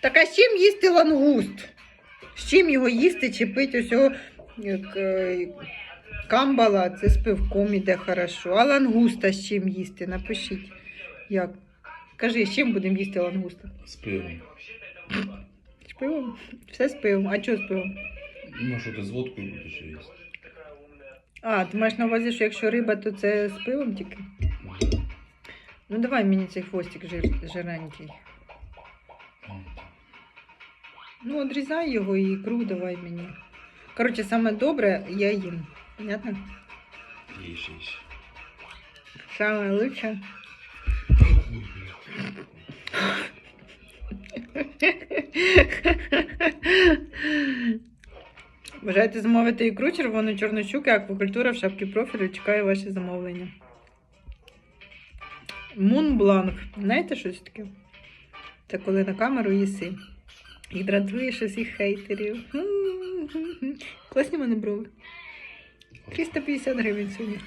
Так а з чим їсти лангуст? З чим його їсти чи пити усього як е, камбала, це з пивком іде хорошо. А лангуста з чим їсти? Напишіть. Як? Кажи, з чим будемо їсти лангуста? З пивом. З пивом? Все з пивом. А чого з пивом? Ну, що ти з водкою будеш їсти? А, ти маєш на увазі, що якщо риба, то це з пивом тільки? Ну давай мені цей хвостик жир, жиренький. Ну, одрізай його і ікру давай мені. Коротше, саме добре я їм. Понятно? Їж, їж. Саме лучше. Бажаєте замовити ікру червону чорну щуки, аквакультура в шапці профілю. Чекаю ваші замовлення. Мунбланк. Знаєте щось таке? Це коли на камеру їси. І дратуєш усіх хейтерів. Класні мене брови. 350 гривень сьогодні.